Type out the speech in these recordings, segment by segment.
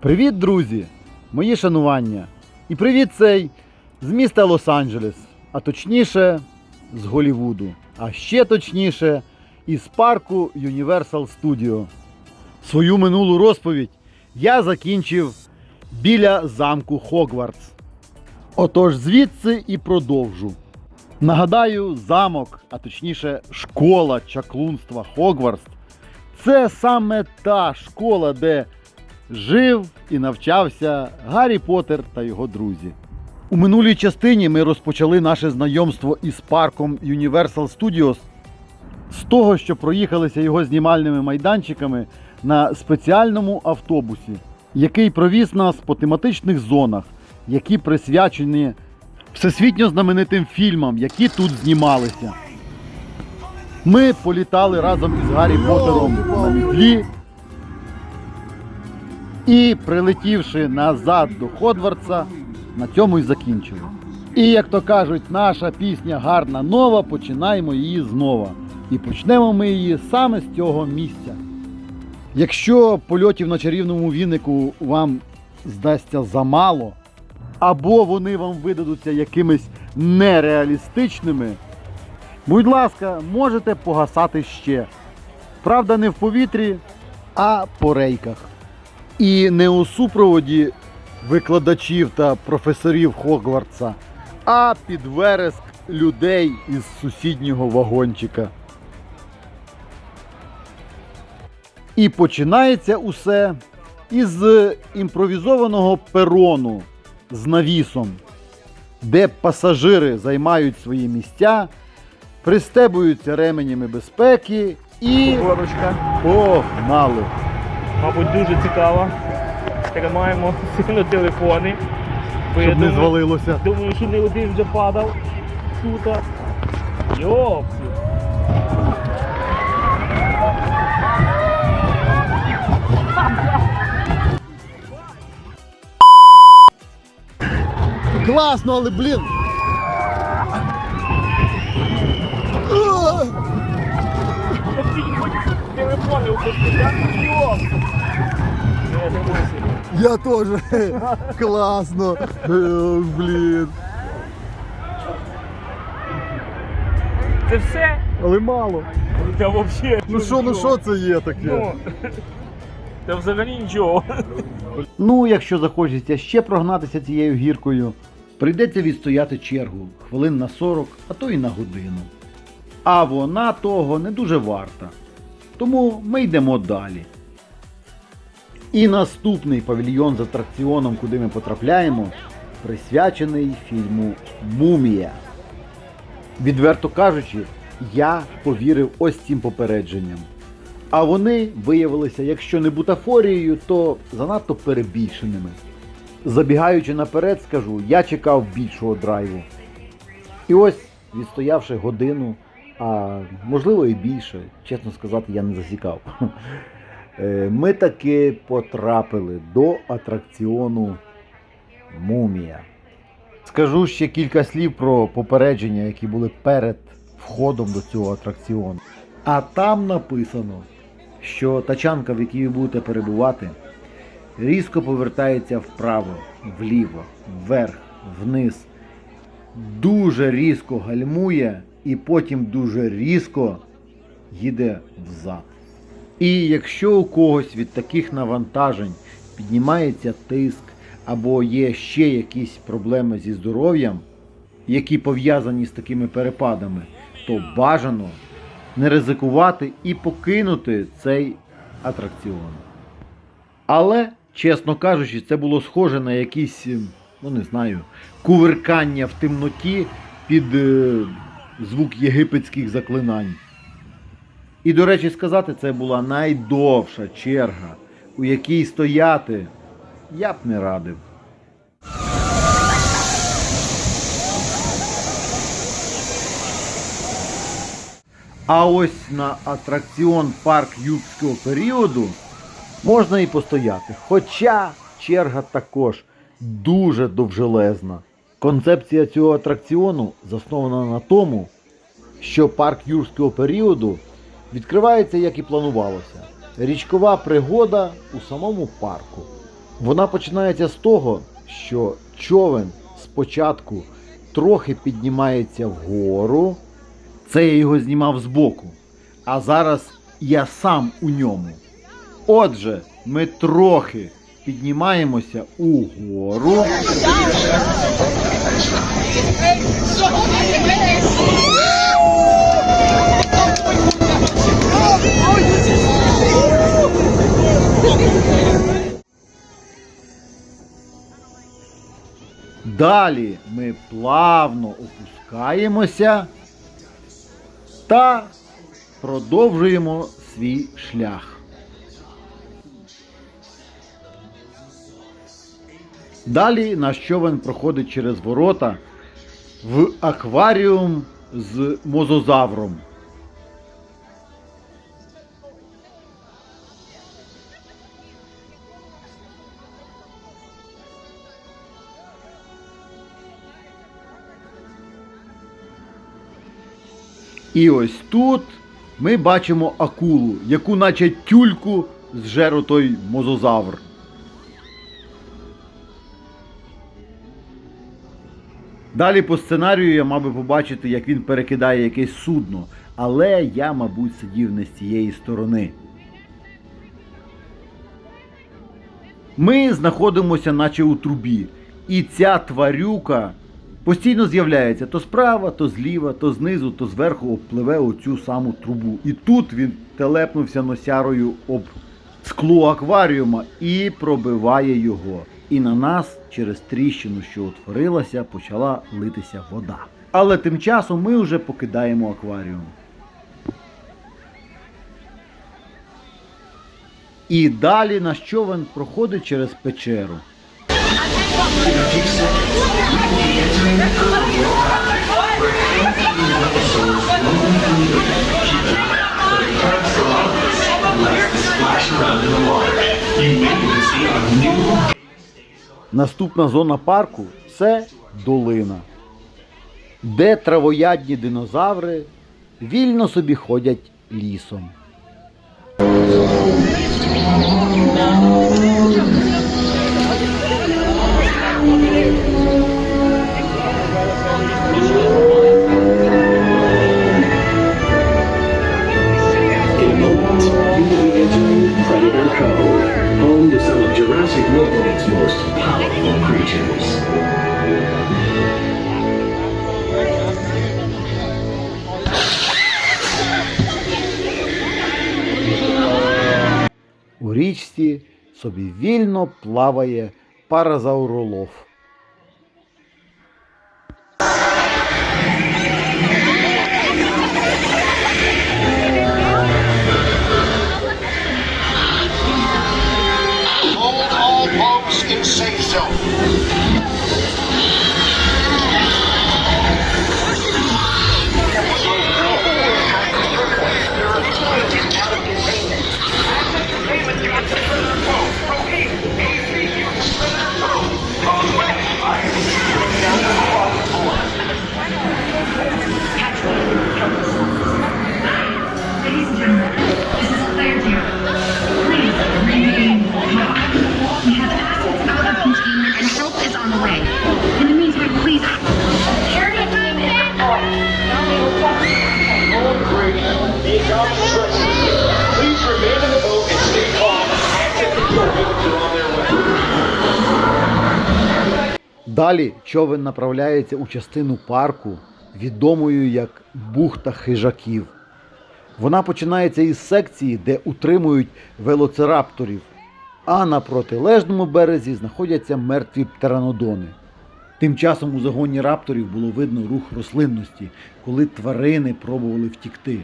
Привіт, друзі! Мої шанування! І привіт цей з міста Лос-Анджелес, а точніше з Голівуду, а ще точніше із парку Universal Studio. Свою минулу розповідь я закінчив біля замку Хогвартс. Отож звідси і продовжу. Нагадаю, замок, а точніше школа чаклунства Хогвартс це саме та школа, де жив і навчався Гаррі Поттер та його друзі. У минулій частині ми розпочали наше знайомство із парком Universal Studios з того, що проїхалися його знімальними майданчиками на спеціальному автобусі, який провіз нас по тематичних зонах, які присвячені всесвітньо знаменитим фільмам, які тут знімалися. Ми політали разом із Гаррі Поттером на мітлі і, прилетівши назад до Ходвардса, на цьому і закінчили. І як то кажуть, наша пісня гарна нова, починаємо її знову. І почнемо ми її саме з цього місця. Якщо польотів на чарівному вінику вам здасться замало, або вони вам видадуться якимись нереалістичними, будь ласка, можете погасати ще. Правда, не в повітрі, а по рейках. І не у супроводі викладачів та професорів Хогвартса, а під вереск людей із сусіднього вагончика. І починається усе із імпровізованого перону з навісом, де пасажири займають свої місця, пристебуються ременями безпеки і погнали. Мабуть, дуже цікава. Тримаємо сильно телефони. Бо я Щоб не думаю, звалилося. думаю, що не один вже падав тут. Йопсі. Класно, але блін. Я дивлюся. Я теж. Класно. Е, Блін. Це все? Але мало. Та взагалі. Ну що, ну що це є таке? Ну, Та взагалі нічого. Ну, якщо захочеться ще прогнатися цією гіркою, прийдеться відстояти чергу хвилин на 40, а то й на годину. А вона того не дуже варта. Тому ми йдемо далі. І наступний павільйон з атракціоном, куди ми потрапляємо, присвячений фільму Мумія. Відверто кажучи, я повірив ось цим попередженням. А вони виявилися, якщо не бутафорією, то занадто перебільшеними. Забігаючи наперед, скажу, я чекав більшого драйву. І ось, відстоявши годину, а можливо і більше, чесно сказати, я не засікав. е, Ми таки потрапили до атракціону Мумія. Скажу ще кілька слів про попередження, які були перед входом до цього атракціону. А там написано, що тачанка, в якій ви будете перебувати, різко повертається вправо, вліво, вверх, вниз, дуже різко гальмує і потім дуже різко їде взад. І якщо у когось від таких навантажень піднімається тиск або є ще якісь проблеми зі здоров'ям, які пов'язані з такими перепадами, то бажано не ризикувати і покинути цей атракціон. Але, чесно кажучи, це було схоже на якісь, ну не знаю, кувиркання в темноті під е, звук єгипетських заклинань. І, до речі, сказати, це була найдовша черга, у якій стояти я б не радив. А ось на атракціон парк юрського періоду можна і постояти. Хоча черга також дуже довжелезна. Концепція цього атракціону заснована на тому, що парк юрського періоду відкривається, як і планувалося. Річкова пригода у самому парку. Вона починається з того, що човен спочатку трохи піднімається вгору. Це я його знімав збоку. А зараз я сам у ньому. Отже, ми трохи піднімаємося угору. Далі ми плавно опускаємося та продовжуємо свій шлях. Далі наш човен проходить через ворота в акваріум з мозозавром. І ось тут ми бачимо акулу, яку наче тюльку зжер той мозозавр. Далі по сценарію я мав би побачити, як він перекидає якесь судно, але я, мабуть, сидів не з цієї сторони. Ми знаходимося наче у трубі, і ця тварюка постійно з'являється то справа, то зліва, то знизу, то зверху обпливе оцю саму трубу. І тут він телепнувся носярою об скло акваріума і пробиває його. І на нас через тріщину, що утворилася, почала литися вода. Але тим часом ми вже покидаємо акваріум. І далі наш човен проходить через печеру. Наступна зона парку це долина, де травоядні динозаври вільно собі ходять лісом. Собі вільно плаває паразауролов. Далі човен направляється у частину парку, відомою як бухта хижаків. Вона починається із секції, де утримують велоцирапторів, а на протилежному березі знаходяться мертві птеранодони. Тим часом у загоні рапторів було видно рух рослинності, коли тварини пробували втікти.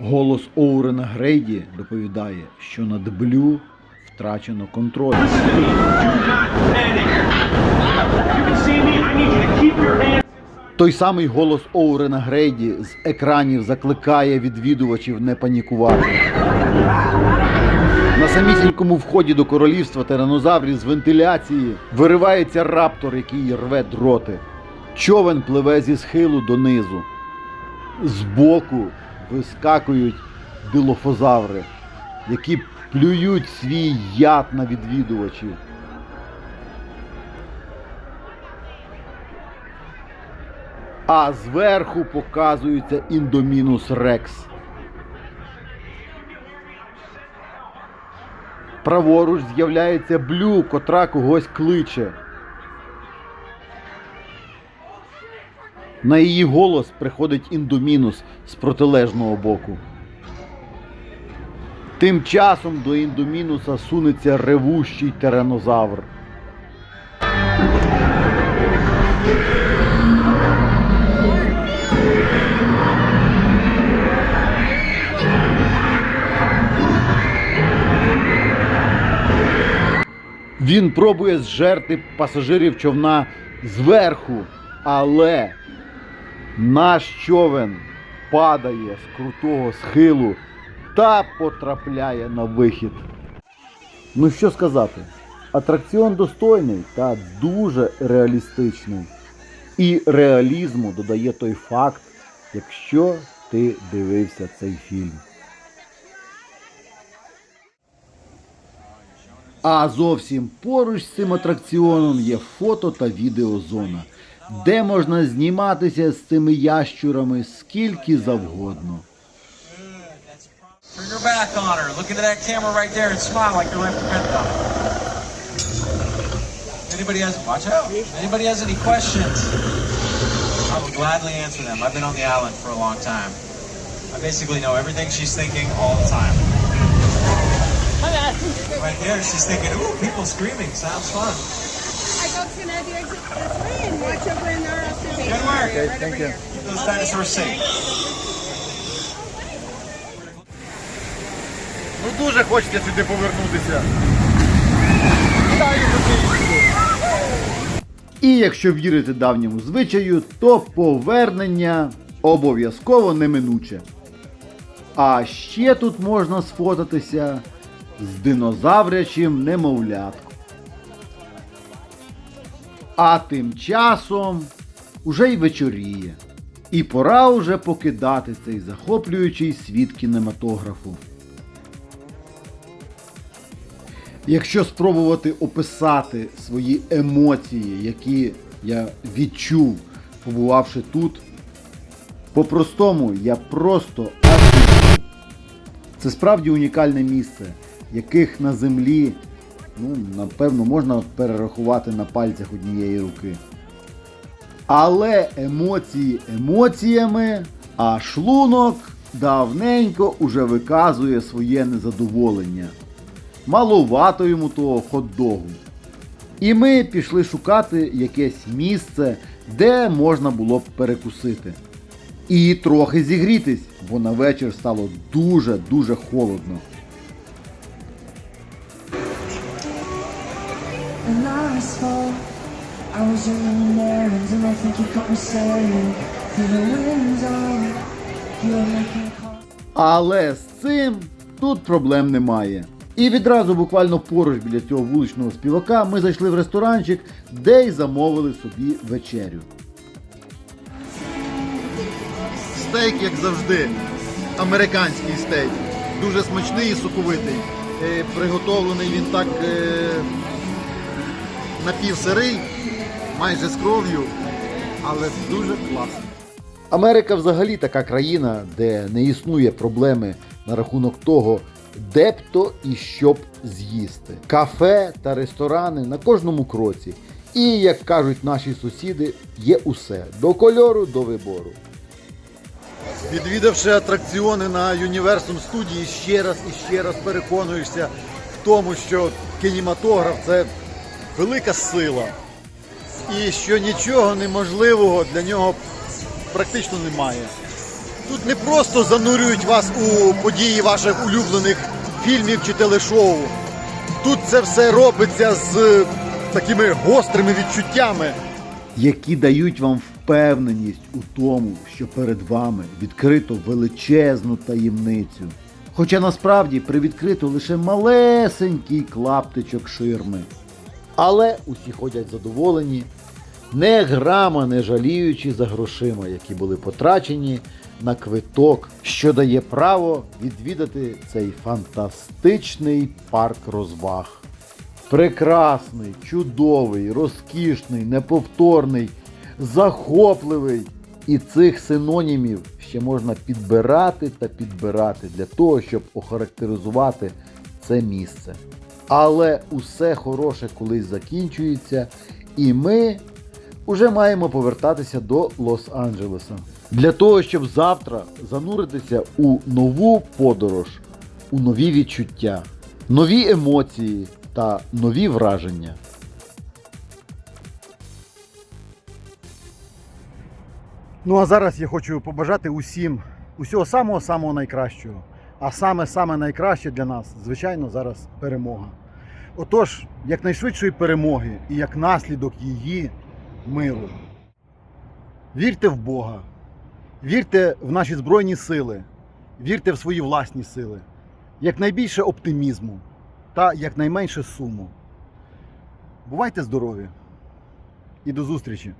Голос Оурена Грейді доповідає, що над Блю втрачено контроль. Той самий голос Оурена Грейді з екранів закликає відвідувачів не панікувати. На самісінькому вході до королівства тиранозаврів з вентиляції виривається раптор, який рве дроти. Човен пливе зі схилу донизу. Збоку вискакують дилофозаври, які плюють свій яд на відвідувачів. А зверху показується індомінус Рекс. Праворуч з'являється блю, котра когось кличе. На її голос приходить індомінус з протилежного боку. Тим часом до індомінуса сунеться ревущий тиранозавр. Він пробує зжерти пасажирів човна зверху, але наш човен падає з крутого схилу та потрапляє на вихід. Ну що сказати, атракціон достойний та дуже реалістичний. І реалізму додає той факт, якщо ти дивився цей фільм. А зовсім поруч з цим атракціоном є фото та відеозона, де можна зніматися з цими ящурами скільки завгодно. Turn your back on her. Look into that camera right there and smile like you're Lefty Pentagon. Anybody has watch out? Anybody has any questions? I will gladly answer them. I've been on the island for a long time. I basically know everything she's thinking all the time. Right there, she's thinking, ooh, people screaming. Sounds fun. I go to the exit this way and watch over in our observation. Good work. area, right over here. Keep those dinosaurs safe. Ну дуже хочеться сюди повернутися. І якщо вірити давньому звичаю, то повернення обов'язково неминуче. А ще тут можна сфотатися з динозаврячим немовлятком. А тим часом уже й вечоріє. І пора уже покидати цей захоплюючий світ кінематографу. Якщо спробувати описати свої емоції, які я відчув, побувавши тут, по-простому я просто. Це справді унікальне місце, яких на землі, ну, напевно, можна перерахувати на пальцях однієї руки. Але емоції емоціями, а шлунок давненько уже виказує своє незадоволення. Маловато йому того хот-догу. І ми пішли шукати якесь місце, де можна було б перекусити. І трохи зігрітись, бо на вечір стало дуже-дуже холодно. Але з цим тут проблем немає. І відразу буквально поруч біля цього вуличного співака ми зайшли в ресторанчик, де й замовили собі вечерю. Стейк, як завжди, американський стейк. Дуже смачний і соковитий. Е, Приготовлений він так е, напівсирий, майже з кров'ю, але дуже класний. Америка взагалі така країна, де не існує проблеми на рахунок того, де б то і що б з'їсти. Кафе та ресторани на кожному кроці. І, як кажуть наші сусіди, є усе до кольору, до вибору. Відвідавши атракціони на Universum студії, ще раз і ще раз переконуєшся в тому, що кінематограф це велика сила. І що нічого неможливого для нього практично немає. Тут не просто занурюють вас у події ваших улюблених фільмів чи телешоу. Тут це все робиться з такими гострими відчуттями, які дають вам впевненість у тому, що перед вами відкрито величезну таємницю. Хоча насправді привідкрито лише малесенький клаптичок ширми. Але усі ходять задоволені, не грама не жаліючи за грошима, які були потрачені на квиток, що дає право відвідати цей фантастичний парк розваг. Прекрасний, чудовий, розкішний, неповторний, захопливий І цих синонімів ще можна підбирати та підбирати для того, щоб охарактеризувати це місце. Але усе хороше колись закінчується, і ми уже маємо повертатися до Лос-Анджелеса. Для того, щоб завтра зануритися у нову подорож, у нові відчуття, нові емоції та нові враження. Ну а зараз я хочу побажати усім усього самого-самого найкращого. А саме-саме найкраще для нас, звичайно, зараз перемога. Отож, якнайшвидшої перемоги і як наслідок її миру. Вірте в Бога, вірте в наші Збройні сили, вірте в свої власні сили, якнайбільше оптимізму та якнайменше суму. Бувайте здорові і до зустрічі!